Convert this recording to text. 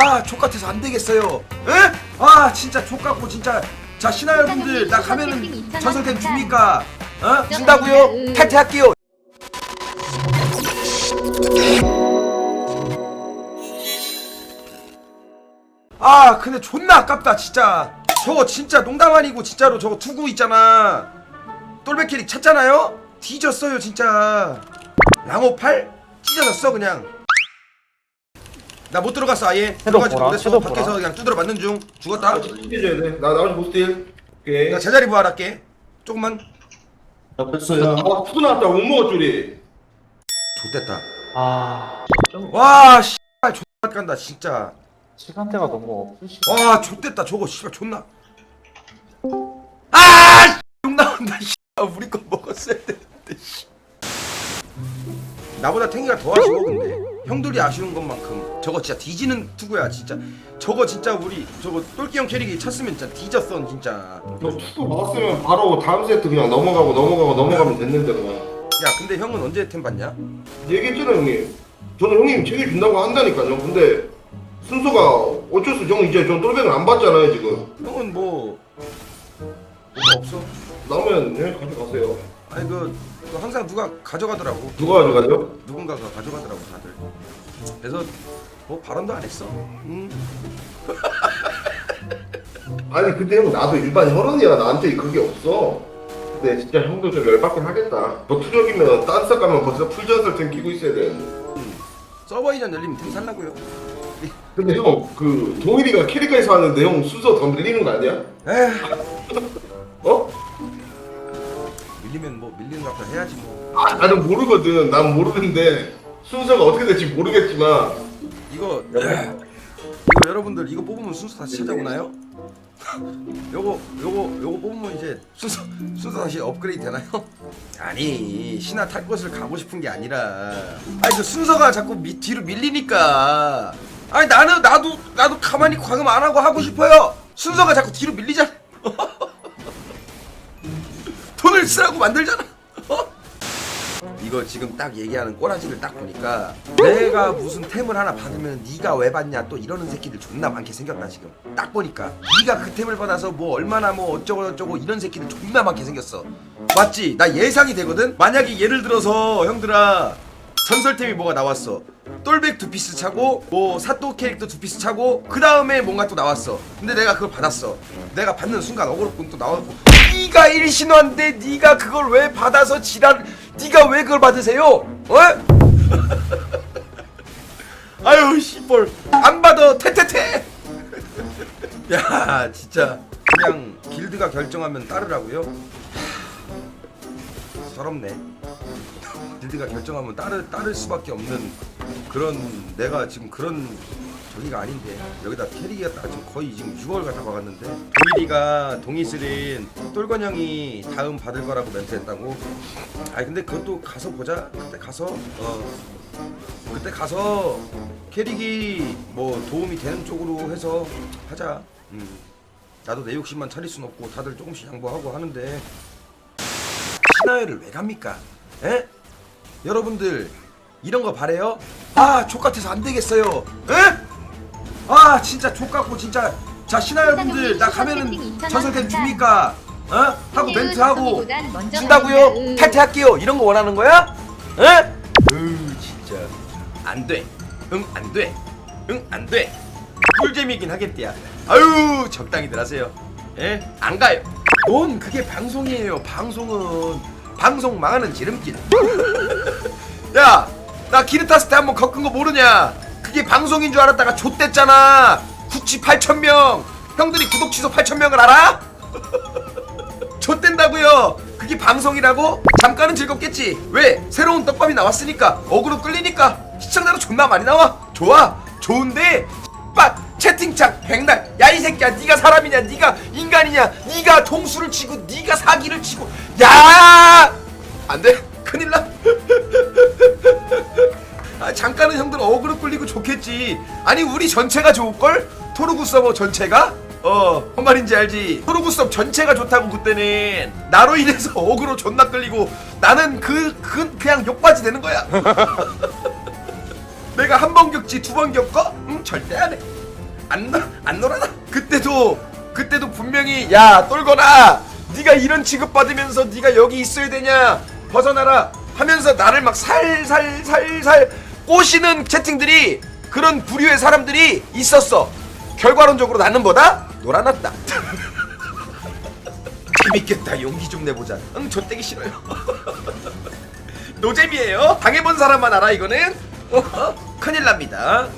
아 족같아서 안 되겠어요 에? 아 진짜 족같고 진짜 자 신하 여러분들 나 가면은 전설템 줍니까? 어? 준다고요? 탈퇴할게요 아 근데 존나 아깝다 진짜 저거 진짜 농담 아니고 진짜로 저거 투구 있잖아 똘백 캐릭 찾잖아요? 뒤졌어요 진짜 랑호8 찢어졌어 그냥 나 못 들어갔어 아예 들어가지 보라, 못했어 섀도우 밖에서 보라. 그냥 두드려 맞는 중 죽었다 돼. 나 나머지 보스딜. 오케이. 나 제자리 부활할게 조금만 야, 아, 푸드 나왔다. 못 먹었 줄이. 좋됐다 아, 좀와 씨발 존나 간다 진짜 시간대가 너무 없으시. 와 좋됐다 저거 씨발 존나 아 씨, 욕 나온다 씨발 우리 거 먹었어야 되는데 씨. 나보다 탱이가 더 아쉬워 근데 형들이 아쉬운 것만큼 저거 진짜 뒤지는 투구야 진짜 저거 진짜 우리 저거 똘끼 형 캐릭이 찼으면 진짜 뒤졌어 진짜 너 투도 먹었으면 바로 다음 세트 그냥 넘어가고 넘어가고 넘어가면 됐는데 그냥. 야 근데 형은 언제 템 받냐? 얘기했잖아 형님. 저는 형님 책임진다고 한다니까요. 근데 순서가 어쩔 수 없이 형 이제 전 똘백을 안 받잖아요 지금. 형은 뭐 뭐가 없어 나오면 형 가져가세요. 아니 그, 그 항상 누가 가져가더라고 누가 가져가죠? 누군가가 가져가더라고 다들 그래서 뭐 발언도 안 했어 음. 아니 근데 형 나도 일반 혈원이야 나한테 그게 없어. 근데 진짜 형도 좀 열받긴 하겠다. 너 투적이면 딴싹 가면 벌써 풀전설템 끼고 있어야 되는데. 서버 이전 열리면 템 살라고요 근데 형 그 동일이가 캐릭터에서 하는데 형 순서 더 밀리는 거 아니야? 에휴 어? 밀리면 뭐 밀리는 거 앞에 해야지 뭐 아 나는 모르거든. 난 모르는데 순서가 어떻게 될지 모르겠지만 이거 이거 여러분들 이거 뽑으면 순서 다시 찾아오나요? 요거 요거 요거 뽑으면 이제 순서 순서 다시 업그레이드 되나요? 아니 신화 탈 것을 가고 싶은 게 아니라 아니 그 순서가 자꾸 밑 뒤로 밀리니까 아니 나는 나도 나도 가만히 과금 안 하고 하고 싶어요 순서가 자꾸 뒤로 밀리잖아 쓰라고 만들잖아 어? 이거 지금 딱 얘기하는 꼬라지를 딱 보니까 내가 무슨 템을 하나 받으면 네가 왜 받냐 또 이러는 새끼들 존나 많게 생겼다 지금 딱 보니까 네가 그 템을 받아서 뭐 얼마나 뭐 어쩌고 저쩌고 이런 새끼들 존나 많게 생겼어 맞지? 나 예상이 되거든? 만약에 예를 들어서 형들아 전설템이 뭐가 나왔어 똘백 두 피스 차고 뭐 사또 캐릭터 두 피스 차고 그 다음에 뭔가 또 나왔어 근데 내가 그걸 받았어 내가 받는 순간 어그로꾼 또 나왔고 네가 일신화인데 네가 그걸 왜 받아서 지랄 네가 왜 그걸 받으세요? 어? 아유 씨벌 안 받아 태태태 야 진짜 그냥 길드가 결정하면 따르라고요? 하, 서럽네 길드가 결정하면 따를 따를 수밖에 없는 그런 내가 지금 그런 저기가 아닌데 여기다 캐릭이 딱 지금 거의 지금 6월 갖다 박았는데 동일이가 동이슬인 똘건 형이 다음 받을 거라고 멘트했다고 아니 근데 그것도 가서 보자 그때 가서 어 그때 가서 캐릭이 뭐 도움이 되는 쪽으로 해서 하자 음 나도 내 욕심만 차릴 순 없고 다들 조금씩 양보하고 하는데 신화회를 왜 갑니까? 에? 여러분들 이런 거 바래요? 아 족같아서 안 되겠어요. 에? 아 진짜 족같고 진짜 자 신화 여러분들 나 가면은 전설템 줍니까? 어? 하고 멘트 하고 준다고요? 탈퇴할게요. 이런 거 원하는 거야? 에? 으 진짜 안 돼. 응 안 돼. 응 안 돼. 꿀잼이긴 하겠대야. 아유 적당히들 하세요. 예? 안 가요. 넌 그게 방송이에요. 방송은 방송 망하는 지름길. 야, 나 탔을 때 한번 겪은 거 모르냐? 그게 방송인 줄 알았다가 좆됐잖아. 구치 8천 명. 형들이 구독 취소 8천 명을 알아? 좆된다고요. 그게 방송이라고? 잠깐은 즐겁겠지. 왜? 새로운 떡밥이 나왔으니까 어그로 끌리니까 시청자도 존나 많이 나와. 좋아. 좋은데 빠 채팅창 백날 야 이 새끼야 네가 사람이냐 네가 인간이냐 네가 통수를 치고 네가 사기를 치고 야 안돼 큰일 나 아, 잠깐은 형들 어그로 끌리고 좋겠지 아니 우리 전체가 좋을걸 토르구 서버 전체가 어, 뭔 말인지 알지? 토르구 서버 전체가 좋다고 그때는 나로 인해서 어그로 존나 끌리고 나는 그, 그 그냥 욕받이 되는 거야 내가 한 번 겪지 두 번 겪어? 응 절대 안 해. 안, 놀- 안 놀아나? 그때도 그때도 분명히 야 똘거나 네가 이런 취급 받으면서 네가 여기 있어야 되냐 벗어나라 하면서 나를 막 살살살살 꼬시는 채팅들이 그런 부류의 사람들이 있었어. 결과론적으로 나는 뭐다? 놀아났다. 재밌겠다. 용기 좀 내보자. 응 좆되기 싫어요. 노잼이에요. 당해본 사람만 알아 이거는? 큰일 납니다